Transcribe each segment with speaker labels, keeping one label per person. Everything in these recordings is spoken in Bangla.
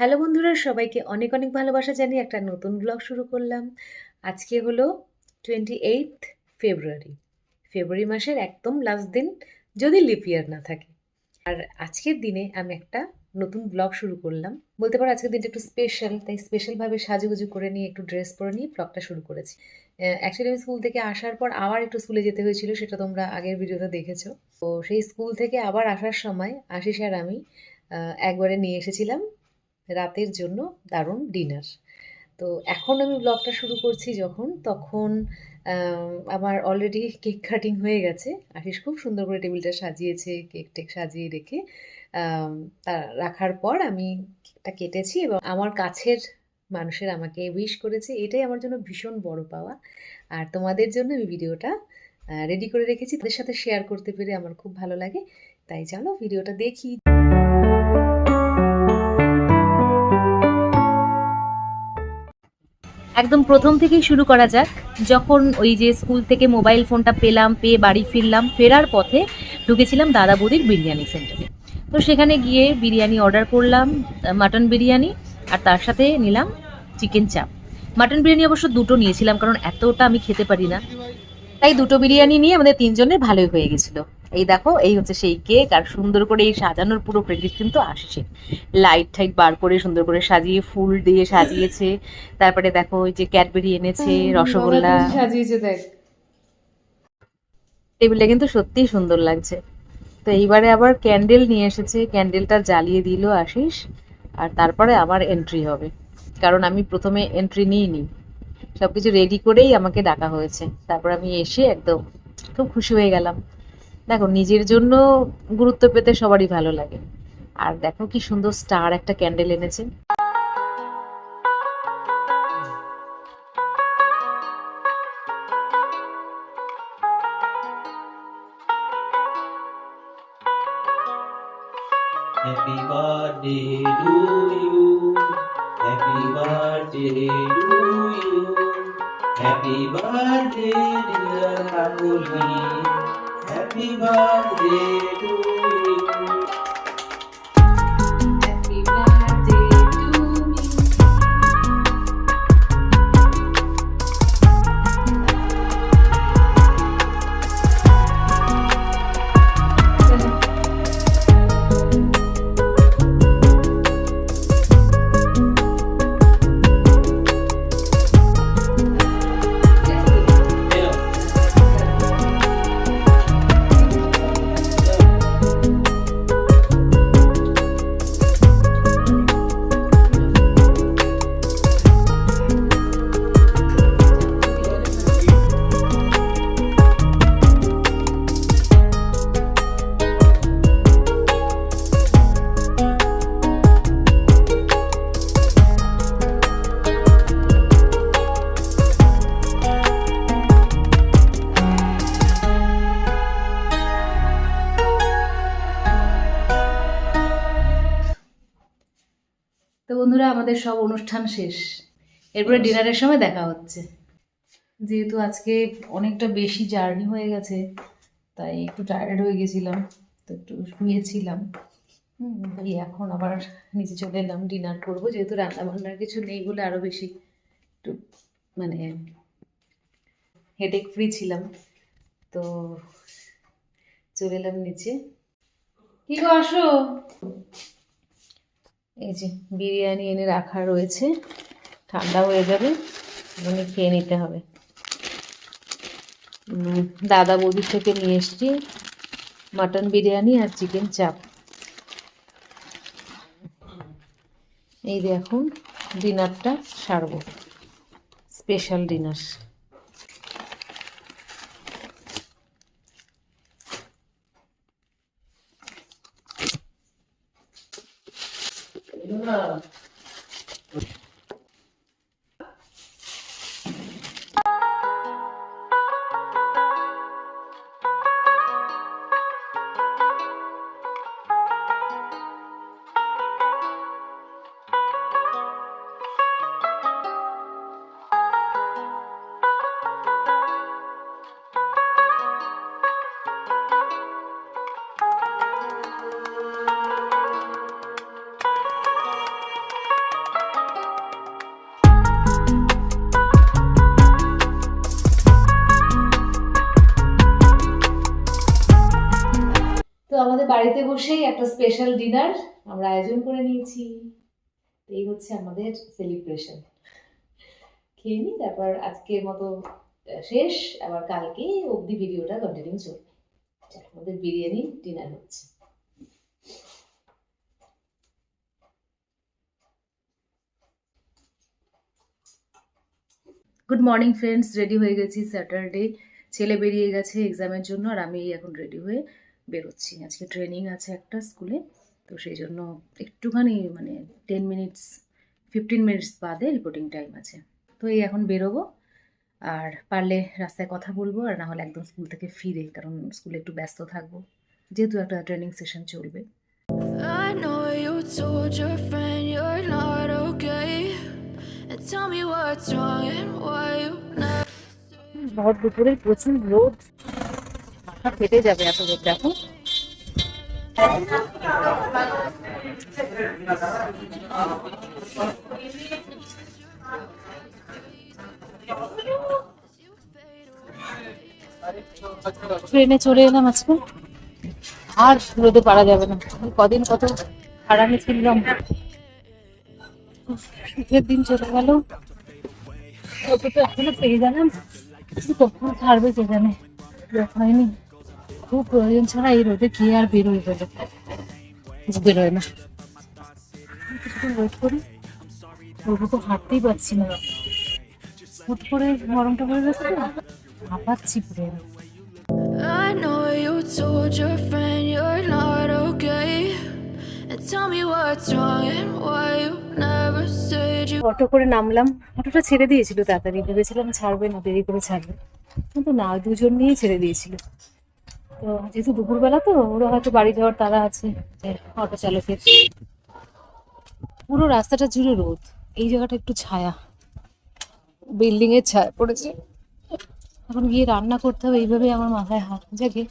Speaker 1: হ্যালো বন্ধুরা, সবাইকে অনেক অনেক ভালোবাসা জানিয়ে একটা নতুন ব্লগ শুরু করলাম। আজকে হলো টোয়েন্টি এইট ফেব্রুয়ারি ফেব্রুয়ারি মাসের একদম লাস্ট দিন, যদি লিপ ইয়ার না থাকে। আর আজকের দিনে আমি একটা নতুন ব্লগ শুরু করলাম। বলতে পারো আজকের দিনটা একটু স্পেশাল তাই স্পেশালভাবে সাজুগুজু করে নিয়ে, একটু ড্রেস পরে নিয়ে ব্লগটা শুরু করেছি। অ্যাকচুয়ালি আমি স্কুল থেকে আসার পর আবার একটু স্কুলে যেতে হয়েছিল, সেটা তোমরা আগের ভিডিওতে দেখেছ। তো সেই স্কুল থেকে আবার আসার সময় আশিস আর আমি একবারে নিয়ে এসেছিলাম। রাতের জন্য দারুণ ডিনার তো এখন আমি ব্লগটা শুরু করছি যখন, তখন আমার অলরেডি কেক কাটিং হয়ে গেছে। আশিস খুব সুন্দর করে টেবিলটা সাজিয়েছে কেক টেক সাজিয়ে রেখে। তা রাখার পর আমি কেকটা কেটেছি এবং আমার কাছের মানুষের আমাকে উইশ করেছে। এটাই আমার জন্য ভীষণ বড় পাওয়া। আর তোমাদের জন্য আমি ভিডিওটা রেডি করে রেখেছি। তাদের সাথে শেয়ার করতে পেরে আমার খুব ভালো লাগে। তাই চলো ভিডিওটা দেখি। একদম প্রথম থেকেই শুরু করা যাক। যখন ওই যে স্কুল থেকে মোবাইল ফোনটা পেলাম, পেয়ে বাড়ি ফিরলাম, ফেরার পথে ঢুকেছিলাম দাদা বৌদির বিরিয়ানি সেন্টারে। তো সেখানে গিয়ে বিরিয়ানি অর্ডার করলাম মাটন বিরিয়ানি, আর তার সাথে নিলাম চিকেন চাপ মাটন বিরিয়ানি অবশ্য দুটো নিয়েছিলাম, কারণ এতটা আমি খেতে পারি না। তাই দুটো বিরিয়ানি নিয়ে আমাদের তিনজনের ভালোই হয়ে গেছিল। এই দেখো এই হচ্ছে সেই কেক আর সুন্দর করে এই সাজানোর পুরো ক্রেডিট কিন্তু আসছে। লাইট টাইট বার করে সুন্দর করে সাজিয়ে ফুল দিয়ে সাজিয়েছে। তারপরে দেখো ওই যে ক্যাডবেরি এনেছে রসগোল্লা।
Speaker 2: সাজিয়েছে দেখ।
Speaker 1: টেবিলটা কিন্তু সত্যিই সুন্দর লাগছে। তো এইবারে আবার ক্যান্ডেল নিয়ে এসেছে ক্যান্ডেলটা জ্বালিয়ে দিল আশিস আর তারপরে আমার এন্ট্রি হবে। কারণ আমি প্রথমে এন্ট্রি নিইনি। সব কিছু রেডি করেই আমাকে ডাকা হয়েছে। তারপর আমি এসে একদম খুব খুশি হয়ে গেলাম। দেখো নিজের জন্য গুরুত্ব পেতে সবারই ভালো লাগে আর দেখো কি সুন্দর স্টার একটা ক্যান্ডেল এনেছে
Speaker 3: Happy birthday to you. Happy birthday to you. Happy birthday, dear Rakuli. Happy birthday to
Speaker 1: আমাদের সব অনুষ্ঠান শেষ। এরপরে ডিনারের সময় দেখা হচ্ছে। যেহেতু আজকে অনেকটা বেশি জার্নি হয়ে গেছে তাই একটু টায়ার্ড হয়ে গেছিলাম তো একটু শুয়েছিলাম। হুম, এই এখন আবার নিচে চলে এলাম ডিনার করব। যেহেতু রান্না বান্নার কিছু নেই বলে আরও বেশি একটু মানে হেডেক ফ্রি ছিলাম। তো চলে এলাম নিচে। কি গো আসো? এই যে বিরিয়ানি এনে রাখা রয়েছে, ঠান্ডা হয়ে যাবে মানে খেয়ে নিতে হবে। দাদা বৌদির থেকে নিয়ে এসছি মাটন বিরিয়ানি আর চিকেন চাপ। এই যে এখন ডিনারটা সারবো, স্পেশাল ডিনার। Aham. বাড়িতে বসেই একটা স্পেশাল ডিনার আমরা আয়োজন করে নিয়েছি। এই হচ্ছে আমাদের সেলিব্রেশন খেয়ে নিই তারপর আজকের মতো শেষ। আবার কালকে অবধি ভিডিওটা কন্টিনিউ চলবে। আমাদের বিরিয়ানি ডিনার হচ্ছে। গুড মর্নিং ফ্রেন্ডস রেডি হয়ে গেছি স্যাটারডে ছেলে বেরিয়ে গেছে এক্সামের জন্য আর আমি এখন রেডি হয়ে বেরোচ্ছি আজকে ট্রেনিং আছে একটা স্কুলে তো সেই জন্য একটুখানি মানে টেন মিনিটস ফিফটিন মিনিটস বাদে রিপোর্টিং টাইম আছে তো এই এখন বেরোবো আর পারলে রাস্তায় কথা বলব আর না হলে একদম স্কুল থেকে ফিরে কারণ স্কুলে একটু ব্যস্ত থাকব যেহেতু একটা ট্রেনিং সেশন চলবে
Speaker 4: I know you told your friend you're not okay. And tell me what's wrong and why you never.
Speaker 1: ভর দুপুরে প্রচুর রোদ ফেটে যাবে এত রোদ, দেখো। ট্রেনে চলে এলাম আজকে। আর রোদে পারা যাবে না। কদিন কত আরামে ছিলাম। শীতের দিন চলে গেল। তো এখনও পেয়ে কিন্তু কখন ছাড়বে কে জানে। হয়নি। খুব প্রয়োজন ছাড়া এই রোদে কি আর বেরোয় বলে? বেরোয় না। কিছুক্ষণ ওয়েট করি। রোদে তো হাঁটতেই পারছি না। হুট করে গরমটা পড়ে গেছে তো হাঁপাচ্ছি পুরো।
Speaker 4: I know you told your friend you're not okay. And tell me what's wrong and why you never said you.
Speaker 1: Auto করে নামলাম। অটোটা ছেড়ে দিয়েছিল তাড়াতাড়ি। ভেবেছিলাম ছাড়বে না দেরি করে ছাড়বে। কিন্তু না দুজন নিয়েই ছেড়ে দিয়েছিল। তো যেহেতু দুপুরবেলা তো, ওরা হয়তো বাড়ি যাওয়ার তারা আছে অটো চালকের। পুরো রাস্তাটা জুড়ে রোদ, এই জায়গাটা একটু ছায়া। বিল্ডিং এর ছায়া পড়েছে। এখন গিয়ে রান্না করতে হবে, এইভাবে আমার মাথায় হাত জাগে।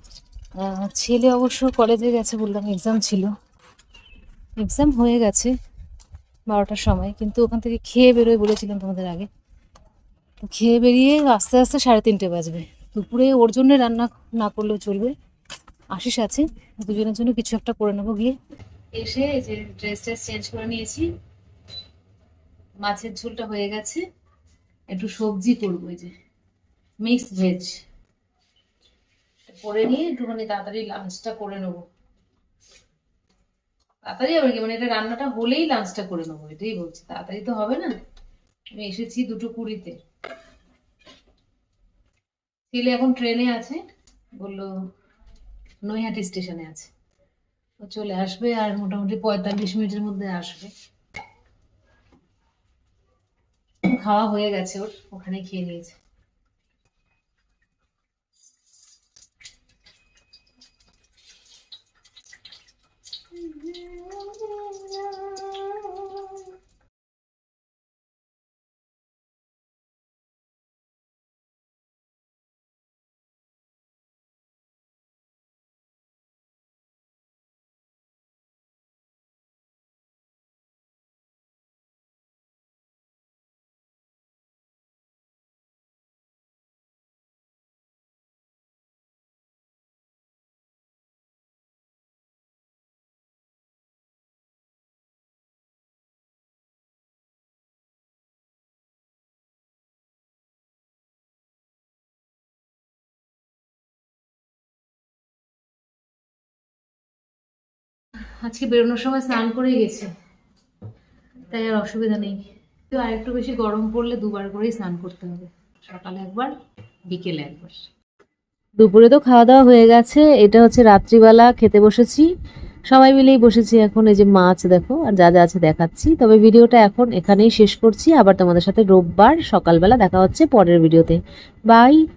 Speaker 1: ছেলে অবশ্য কলেজে গেছে বললাম এক্সাম ছিল। এক্সাম হয়ে গেছে বারোটার সময়, কিন্তু ওখান থেকে খেয়ে বেরোয় বলেছিলাম তোমাদের আগে। খেয়ে বেরিয়ে আস্তে আস্তে সাড়ে তিনটে বাজবে। দুপুরে ওর জন্য রান্না না করলেও চলবে। আশিস আছে, দুজনের জন্য কিছু একটা করে নেব গিয়ে। এসে যে ড্রেস ট্রেস চেঞ্জ করে নিয়েছি। মাছের ঝোলটা হয়ে গেছে। একটু সবজি করব এই যে মিক্স ভেজ করে নিয়ে একটুখানি তাড়াতাড়ি লাঞ্চটা করে নেব। তাড়াতাড়ি আবার কি? মানে এটা রান্নাটা হলেই লাঞ্চটা করে নেব, এটাই বলছি। তাড়াতাড়ি তো হবে না। আমি এসেছি দুটো কুড়িতে। ছেলে এখন ট্রেনে আছে। বলল, নৈহাটি স্টেশনে আছে। ও চলে আসবে আর মোটামুটি পঁয়তাল্লিশ মিনিটের মধ্যে আসবে। খাওয়া হয়ে গেছে ওর ওখানে খেয়ে নিয়েছে। আজকে বেরোনোর সময় স্নান করেই গেছে। তাই আর অসুবিধা নেই। তো আর একটু বেশি গরম পড়লে দুবার করেই স্নান করতে হবে। সকালে একবার, বিকেলে একবার। দুপুরে তো খাওয়া দাওয়া হয়ে গেছে। এটা হচ্ছে রাত্রিবেলা খেতে বসেছি। সবাই মিলেই বসেছি এখন। এই যে মাছ দেখো, আর যা যা আছে দেখাচ্ছি। তবে ভিডিওটা এখন এখানেই শেষ করছি। আবার তোমাদের সাথে রোববার সকালবেলা দেখা হচ্ছে পরের ভিডিওতে। বাই!